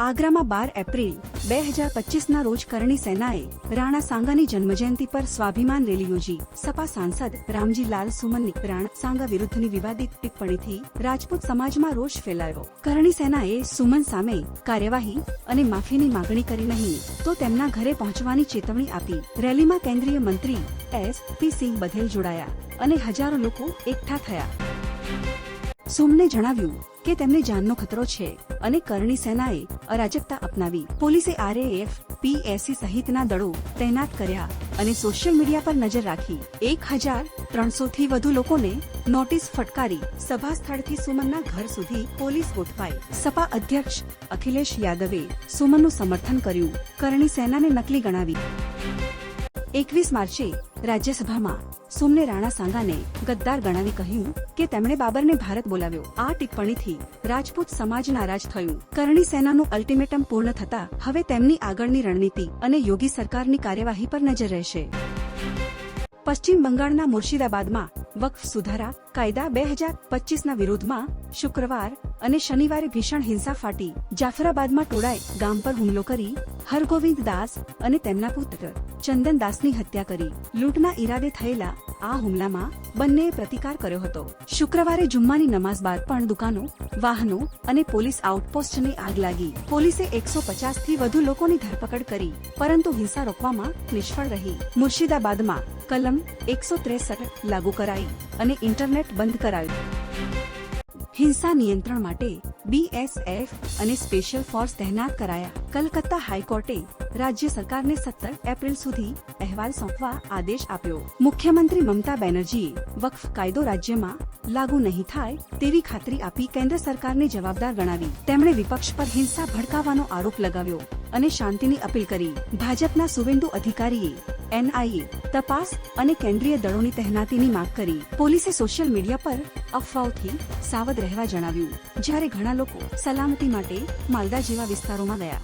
આગ્રામાં બાર April, બે હજાર પચીસના રોજ કરણી સેનાએ રાણા સાંગાની જન્મજયંતિ પર સ્વાભિમાન રેલી યોજી. સપા સાંસદ રામજી લાલ સુમનની રાણા સાંગા વિરુદ્ધની વિવાદિત ટિપ્પણીથી રાજપૂત સમાજમાં રોષ ફેલાયો. કરણી સેનાએ સુમન સામે કાર્યવાહી અને માફીની માગણી કરી નહીં, તો તેમના ઘરે પહોંચવાની ચેતવણી આપી. રેલીમાં કેન્દ્રીય મંત્રી એસ પી સિંહ બધેલ જોડાયા અને હજારો લોકો એકઠા થયા. સોમને જણાવ્યું કે તેમને જાનનો ખતરો છે અને કરણી સેનાએ અરાજકતા અપનાવી. પોલીસે આરએએફ, પીએસસી સહિતના દળો તૈનાત કર્યા અને સોશિયલ મીડિયા પર નજર રાખી. એક હજાર ત્રણસો થી વધુ લોકોને નોટિસ ફટકારી સભા સ્થળથી સુમનના ઘર સુધી પોલીસ ગોઠવાઈ. સપા અધ્યક્ષ અખિલેશ યાદવે સુમનનું સમર્થન કર્યું. કરણી સેનાને નકલી ગણાવી. એકવીસ માર્ચે રાજ્યસભામાં સોમને રાણા સાંગાને ગદ્દાર ગણાવી કહ્યું કે તેમણે બાબરને ભારત બોલાવ્યો. આ ટિપ્પણીથી રાજપૂત સમાજ નારાજ થયું. કરણી સેનાનું અલ્ટિમેટમ પૂર્ણ થતા હવે તેમની આગળની રણનીતિ અને યોગી સરકારની કાર્યવાહી પર નજર રહેશે. પશ્ચિમ બંગાળના મુર્શિદાબાદમાં વક્ફ સુધારા, કાયદા બે હજાર પચીસના વિરોધમાં શુક્રવાર અને શનિવારે ભીષણ હિંસા ફાટી. જાફરાબાદમાં ટોળાએ ગામ પર હુમલો કરી હરગોવિંદ દાસ અને તેમના પુત્ર ચંદન દાસની હત્યા કરી. લૂંટના ઈરાદે થયેલા આ હુમલામાં બંનેએ પ્રતિકાર કર્યો હતો. શુક્રવારે જુમ્માની નમાઝ બાદ પણ દુકાનો, વાહનો અને પોલીસ આઉટપોસ્ટને આગ લાગી. પોલીસે એકસો પચાસથી વધુ લોકોની ધરપકડ કરી, પરંતુ હિંસા રોકવામાં નિષ્ફળ રહી. મુર્શિદાબાદમાં કલમ એકસો ત્રેસઠ લાગુ કરાઈ અને ઇન્ટરનેટ બંધ કરાયું. હિંસા નિયંત્રણ માટે બીએસએફ અને સ્પેશિયલ ફોર્સ તહેનાત કરાયા. કલકત્તા હાઈકોર્ટે રાજ્ય સરકારને સત્તર એપ્રિલ સુધી અહેવાલ સોંપવા આદેશ આપ્યો. મુખ્યમંત્રી મમતા બેનર્જીએ વકફ કાયદો રાજ્યમાં લાગુ નહીં થાય તેવી ખાતરી આપી કેન્દ્ર સરકારને જવાબદાર ગણાવી. તેમણે વિપક્ષ પર હિંસા ભડકાવવાનો આરોપ લગાવ્યો અને શાંતિની અપીલ કરી. ભાજપના સુવેન્દુ અધિકારીએ એનઆઈએ તપાસ અને કેન્દ્રીય દળોની તહેનાતીની માંગ કરી. પોલીસે સોશિયલ મીડિયા પર અફવાઓથી સાવધ રહેવા જણાવ્યું. જ્યારે ઘણા લોકો સલામતી માટે માલદા જેવા વિસ્તારોમાં ગયા.